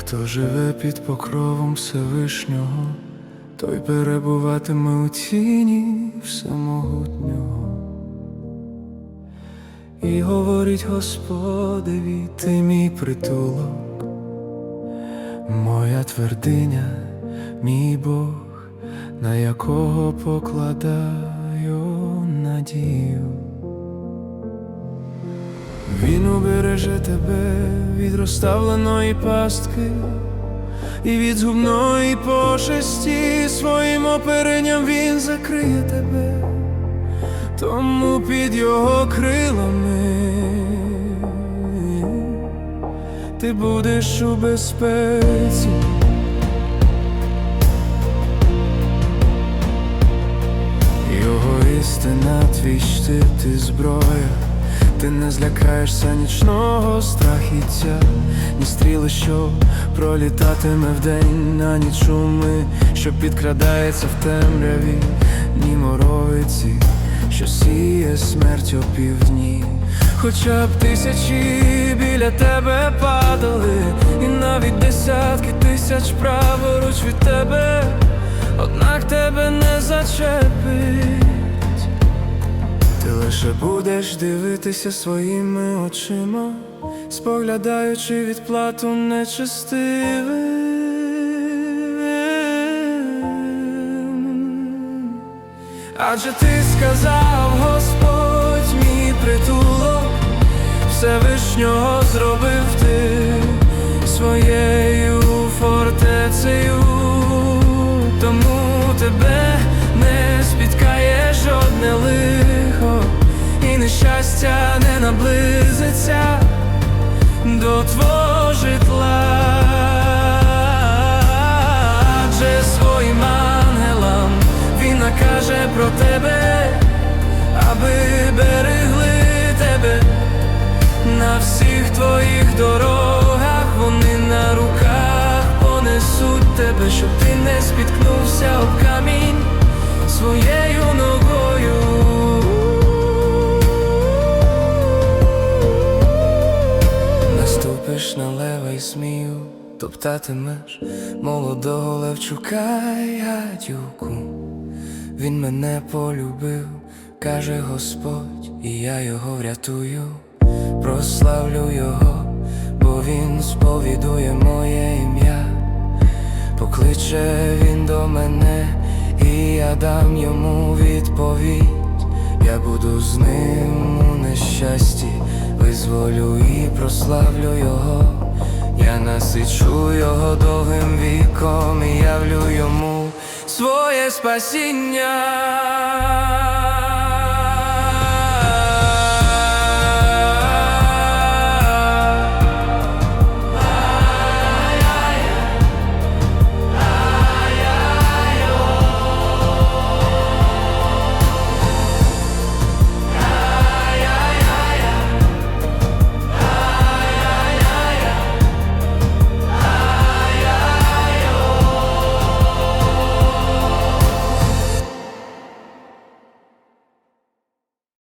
Хто живе під покровом Всевишнього, той перебуватиме у тіні всемогутнього. І говорить Господеві, ти мій притулок, моя твердиня, мій Бог, на якого покладаю надію. Він убереже тебе від розставленої пастки і від згубної пошесті своїм оперенням він закриє тебе, тому під його крилами ти будеш у безпеці. Його істина твій щит і зброя, ти не злякаєшся нічного страхіття, ні стріли, що пролітатиме вдень, на ніч шуми, що підкрадається в темряві, ні моровиці, що сіє смерть о півдні. Хоча б тисячі біля тебе падали, і навіть десятки тисяч праворуч від тебе, однак тебе не зачепить. Ти лише будеш дивитися своїми очима, споглядаючи відплату нечестивим. Адже ти сказав, Господь мій притулок, Всевишнього зробив ти своєю фортецею, тому тебе наблизиться Наступиш на лева і смію, топтатимеш молодого Левчука й гадюку. Він мене полюбив, каже Господь, і я його врятую, прославлю його, бо він сповідує моє ім'я, покличе він до мене, і я дам йому відповідь. Я буду з ним у нещасті, визволю і прославлю його. Я насичу його довгим віком і явлю йому своє спасіння.